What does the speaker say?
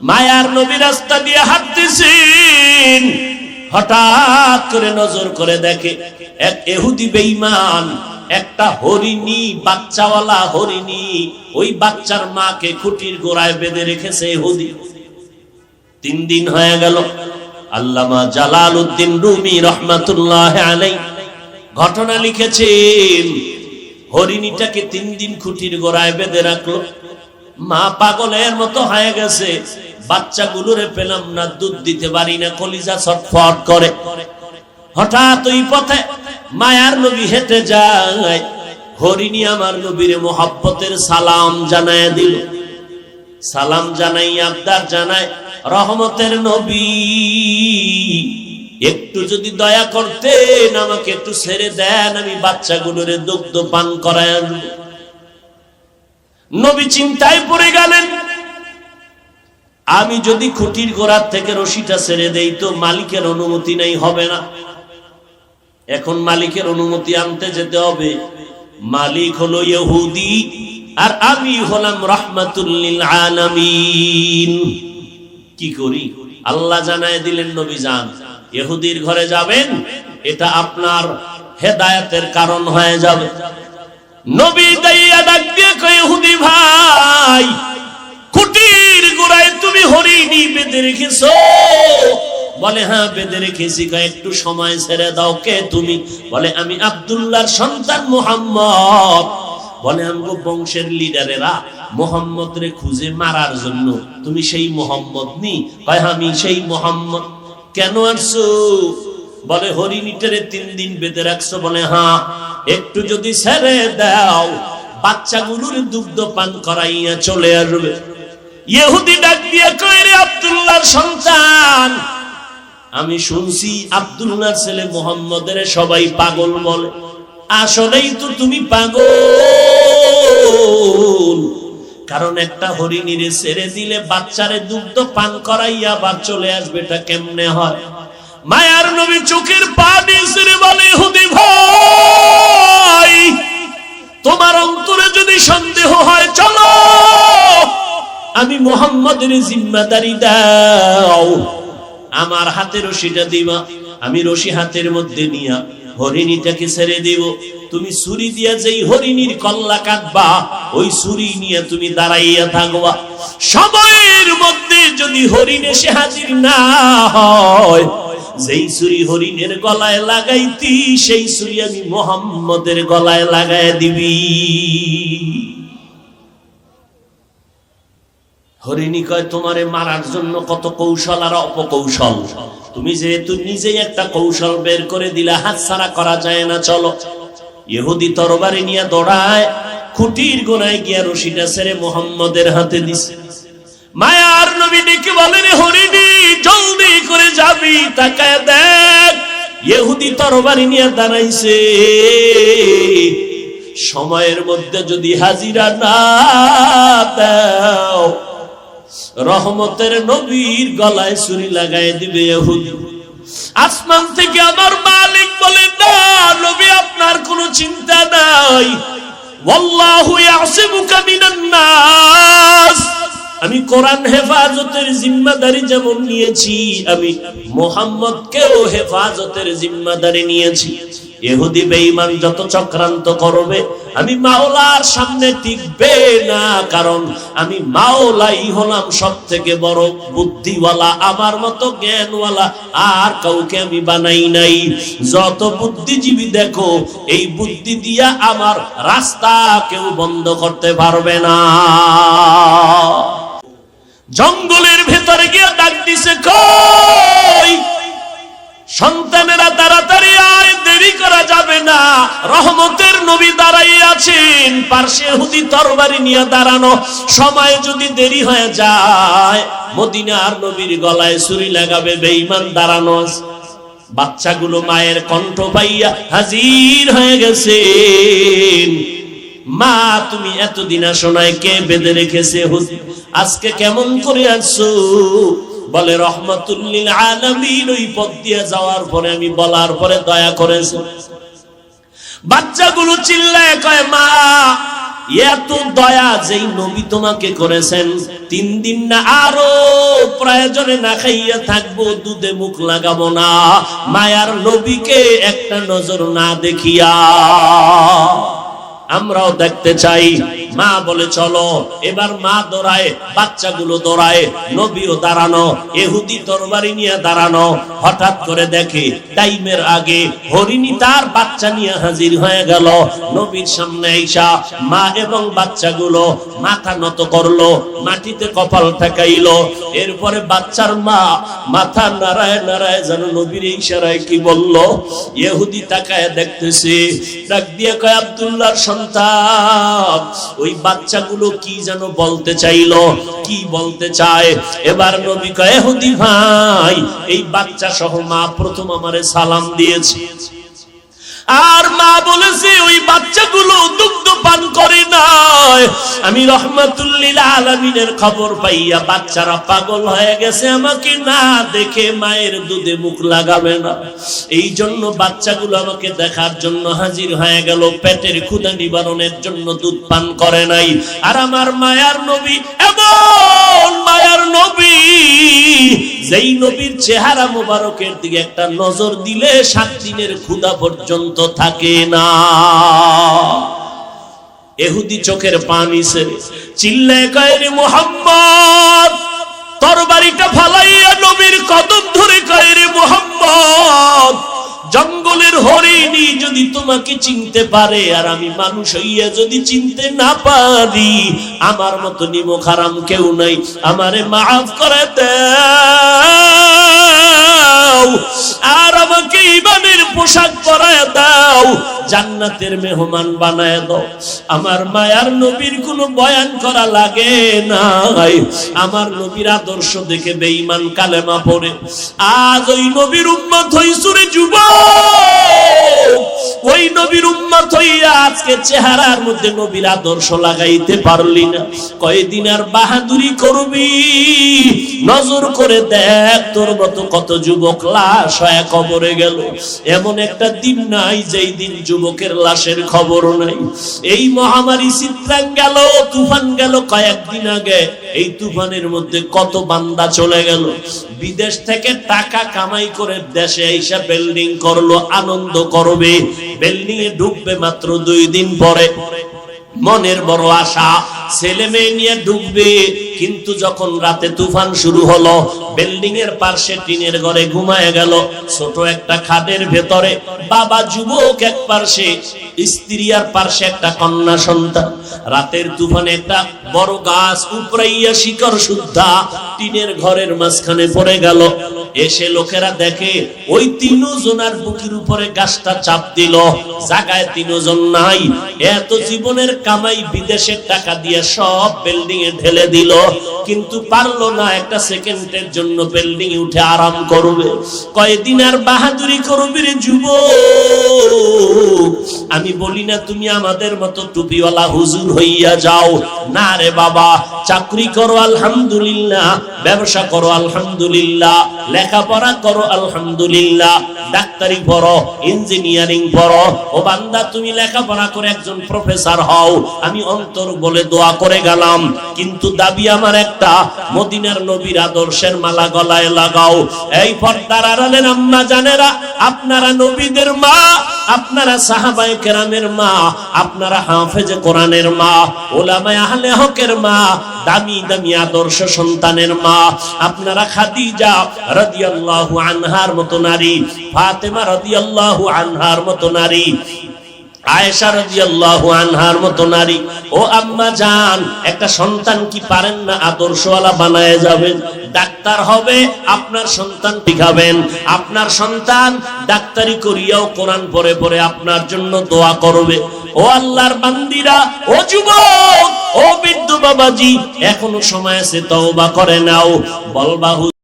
মায়ার নবী রাস্তা দিয়ে হাঁটতেছেন। হঠাৎ করে নজর করে দেখে এক এহুদি বেঈমান, একটা হরিণী, বাচ্চাওয়ালা হরিণী, ওই বাচ্চার মাকে খুঁটির গোড়ায় বেঁধে রেখেছে এহুদি। তিন দিন হয়ে গেল। আল্লামা জালাল উদ্দিন রুমি রহমাতুল্লাহ আলাই ঘটনা লিখেছেন, হরিণীটাকে তিন দিন খুঁটির গোড়ায় বেঁধে রাখল। মা পাগলের মতো হয়ে গেছে। বাচ্চাগুলোরে পেলাম না, দুধ দিতে পারি না, কলিজা ছটফট করে। হঠাৎ ওই পথে মায়ার নবী হেঁটে যায়। হরিণী আমার নবীর মোহাব্বতের সালাম জানায় দিল। সালাম জানাই, আবদার জানায়, রহমতের নবী। একটু যদি দয়া করতেন, আমাকে একটু ছেড়ে দেন, আমি বাচ্চাগুলোরে দুগ্ধ পান করায় আনব নবী চিন্তায় পড়ে গেলেন। আমি যদি খুঁটির গোড়ার থেকে রশিটা ছেড়ে দেই তো মালিকের অনুমতি নেই, হবে না। এখন মালিকের অনুমতি আনতে যেতে হবে। মালিক হলো ইহুদি, আর আমি হলাম রহমাতুল্লিল আলামিন। কি করি? আল্লাহ জানায় দিলেন, নবী যান ইহুদির ঘরে যাবেন, এটা আপনার হেদায়েতের কারণ হয়ে যাবে। নবী দাইয়া ডাক দিয়ে কয় ইহুদি ভাই কুটির গোড়ায় তুমি হরিণী বেঁধে রেখেছো? বলে হ্যাঁ বেঁধে রেখেছি। একটু সময় ছেড়ে দাও, কে তুমি? বলে, আমি আব্দুল্লাহর সন্তান মোহাম্মদ। বলে, আমগো বংশের লিডারেরা মোহাম্মদ রে খুঁজে মারার জন্য, তুমি সেই মোহাম্মদ নি? কয়, আমি সেই মোহাম্মদ। কেন আসছো? বলে, হরিণীটারে তিন দিন বেঁধে রাখছো। বলে হ্যাঁ একটু যদি ছেড়ে দাও, বাচ্চাগুলোর দুগ্ধ পান করাইয়া চলে আসবে। ইহুদি ডাক দিয়ে কই রে আব্দুল্লাহর সন্তান? আমি শুনছি আব্দুল্লাহর ছেলে মোহাম্মদের সবাই পাগল বলে। আসলেই তো তুমি পাগল। কারণ একটা হরিণীরে ছেড়ে দিলে বাচ্চারে দুগ্ধ পান করাইয়া বা চলে আসবে এটা কেমনে হয়? মায়ার নবী চোখের পানি ছেড়ে বলে হুদি ভাই আমি মোহাম্মদের জিম্মাদারি দাও। আমার হাতে রশিটা দিবা, আমি রশি হাতের মধ্যে নিয়া হরিণীটাকে ছেড়ে দেব। তুমি ছুরি দিয়া যেই হরিণীর কল্লা কাটবা, ওই ছুরি নিয়ে তুমি দাঁড়াইয়া থাকবা। সময়ের মধ্যে যদি হরিণ এসে হাজির না হয়, যেই ছুরি হরিণের গলায় লাগাইতি, সেই ছুরি আমি মোহাম্মদের গলায় লাগাই দিবি। হরিণী কয়, তোমারে মারার জন্য কত কৌশল আর অপকৌশল? তুমি যেহেতু নিজেই একটা কৌশল বের করে দিলে হাত ছাড়া করা যায় না, চলো। ইহুদি তরবারি নিয়ে দৌড়ায়, খুঁটির গোনায় গিয়া রশিটা ছেড়ে মোহাম্মদের হাতে দিছে। মায়ার নবী ডেকে বলে রে হরিণী, জলদি করে যাবি, তাকায় দেখ। ইহুদি তরবারি নিয়ে দাঁড়াইছে। সময়ের মধ্যে যদি হাজিরা না দাও রহমতের নবীর গলায় ছুরি লাগাই দিবে আসমান থেকে আমার মালিক বলে, না, নবী, আপনার কোনো চিন্তা নাই। আমি কোরআন হেফাজতের জিম্মাদারি যেমন নিয়েছি, আমি মোহাম্মদকেও হেফাজতের জিম্মাদারি নিয়েছি। এহুদি বেঈমান যত চক্রান্ত করবে, আমি মাওলার সামনে টিকবে না, কারণ আমি মাওলাই হলাম সব থেকে বড় বুদ্ধিওয়ালা, আমার মতো জ্ঞানওয়ালা, আর কাউকে আমি বানাই নাই। যত বুদ্ধিজীবী দেখো, এই বুদ্ধি দিয়া আমার রাস্তা কেউ বন্ধ করতে পারবে না। জঙ্গলের ভেতরে গিয়ে ডাক দিছে, কই? সন্তানেরা তাড়াতাড়ি আয় দেরি করা যাবে না। রহমতের নবী দাঁড়াই আছেন পার্শ্বে হুদি তরবারি নিয়ে দাঁড়ানো। সময় যদি দেরি হয়ে যায়, মদিনার নবীর গলায় ছুরি লাগাবে বেঈমান দাঁড়ানো। বাচ্চাগুলো মায়ের কণ্ঠ পাইয়া হাজির হয়ে গেছে মা, তুমি এতদিন আসো নাই, কে বেঁধে রেখেছে আজকে কেমন করে আসছো? বলে রহমতুল্লিল আলামিন। ওই পথ দিয়ে যাওয়ার পরে আমি বলার পরে দয়া করেছে বাচ্চাগুলো চিল্লায় কয়, মা, এত দয়া যেই নবী তোমাকে করেছেন, তিন দিন না আরও প্রয়োজনে না খাইয়া থাকব, দুধে মুখ লাগাবো না। মায়ার নবীকে একটা নজর না দেখিয়া আমরাও দেখতে চাই। মা বলে, চলো। এবার মা দৌড়ায়, বাচ্চাগুলো দৌড়ায়, নবীও দাঁড়ানো, এহুদি তরবারি নিয়ে দাঁড়ানো, হঠাৎ করে দেখে টাইমের আগে হরিণী তার বাচ্চা নিয়ে হাজির হয়ে গেল। নবীর সামনে আইসা মা এবং বাচ্চাগুলো মাথা নত করল, মাটিতে কপাল ঠেকাইলো। এরপরে বাচ্চার মা মাথা নাড়ায় নাড়ায় যেন নবীর ইশারায় কি বলল, এহুদি তাকায় দেখতেছে। ডাক দিয়ে কয়, আব্দুল্লাহর সন্তান। ওই বাচ্চাগুলো কি যেন বলতে চাইল, কি বলতে চায়? এবার নবী কয়ে হুদি ভাই, এই বাচ্চা সহ মা প্রথম আমারে সালাম দিয়েছে। আর মা বলেছে, ওই বাচ্চাগুলো দুগ্ধ পান করে নাই আমি রহমাতুল্লিল আলমিনের খবর পাইয়া বাচ্চারা পাগল হয়ে গেছে, আমাকে না দেখে মায়ের দুধে মুখ লাগাবে না। এই জন্য বাচ্চাগুলো আমাকে দেখার জন্য হাজির হয়ে গেল, পেটের ক্ষুদা নিবারণের জন্য দুধ পান করে নাই। আর আমার মায়ার নবী, এমন মায়ার নবী যেই নবীর চেহারা মোবারকের দিকে একটা নজর দিলে সাত দিনের ক্ষুদা পর্যন্ত থাকে না। এহুদি চোখের পানি চিল্লায় কয়রে মোহাম্মদ, তরবারিটা ফালাইয়া নবীর কদম ধরে কয়রে যদি তোমাকে চিনতে পারে আর আমি মানুষ হইয়া যদি চিনতে না পারি, আমার মতো নিমো খারাম কেউ নাই। আমারে মাফ করে দাও। আর আমাকে ইমানের পোশাক জান্নাতের মেহমান বানায় দাও। আমার মায়ার নবীর কোনো বয়ান করা লাগে নাই। আমার নবীর আদর্শ দেখে বেঈমান কালেমা পড়ে। আজ ওই নবীর উম্মত হইসুরে যুবক। ওই নবীর উম্মত হইয়া আজকে চেহারার মধ্যে নবীর আদর্শ লাগাইতে পারলি না। কয়দিন আর বাহাদুরি করবি? নজর করে দেখ তোর মতো কত যুবক লাশ হয়ে কবরে গেল। এমন একটা দিন নাই যেই দিন যুবকের লাশের খবর নাই। এই মহামারী চিত্রাং গেল, তুফান গেল কয়েকদিন আগে। এই তুফানের মধ্যে কত বান্দা চলে গেল। বিদেশ থেকে টাকা কামাই করে দেশে এসে বিল্ডিং করল, আনন্দ করবে। বিল্ডিং এ ঢুকবে মাত্র দুই দিন পরে। মনের বড় আশা। ছেলে মেয়ে নিয়ে ঢুকবে কিন্তু যখন রাতে তুফান শুরু হলো বিল্ডিং এর পাশে টিনের ঘরে ঘুমায় গেল ছোট একটা খাদের ভেতরে। বাবা যুবক এক পাশে স্ত্রী আর পাশে একটা কন্যা সন্তান। রাতের তুফানে একটা বড় গাছ উপরাইয়া শিকড় শুদ্ধা টিনের ঘরের মাঝখানে পড়ে গেল। এসে লোকেরা দেখে, ওই তিনজনার বুকের উপরে গাছটা চাপ দিল। জায়গায় তিনজন নাই, এত জীবনের কামাই বিদেশের টাকা দিয়ে সব বিল্ডিং এ ঢেলে দিল। কিন্তু পারল না একটা সেকেন্ডের জন্য বিল্ডিং উঠে আরাম করবে। কয়েকদিন আর বাহাদুরি করবে রে যুব আমি বলি না তুমি আমাদের মতো টুপিওয়ালা হুজুর হইয়া যাও। না রে বাবা, চাকরি করো, আলহামদুলিল্লাহ। ব্যবসা করো, আলহামদুলিল্লাহ। লেখাপড়া করো, আলহামদুলিল্লাহ। ডাক্তারি পড়ো, ইঞ্জিনিয়ারিং পড়ো। ও বান্দা, তুমি লেখাপড়া করে একজন প্রফেসর হও। আমি অন্তর বলে দোয়া করে গেলাম। কিন্তু দাবি আমার একটা, মদিনার নবীর আদর্শের মালা গলায় লাগাও। এই পর্দার আড়ালের আম্মা জানেরা, আপনারা নবীদের মা আপনারা সাহাবাই কেরামের মা, আপনারা হাফেজ কোরআনের মা, ওলামায় আহলে হকের মা, দামি দামি আদর্শ সন্তানের মা, আপনারা খাদিজা রাদিয়াল্লাহু আনহার মতো নারী, ফাতেমা রাদিয়াল্লাহু আনহার মতো নারী আপনার সন্তান ডাক্তারি করিয়াও কোরআন পড়ে পড়ে আপনার জন্য দোয়া করবে। ও আল্লাহর বান্দিরা, ও যুবক, ও বৃদ্ধ বাবাজি, এখনও সময় আছে তওবা করে নাও। বলবাহু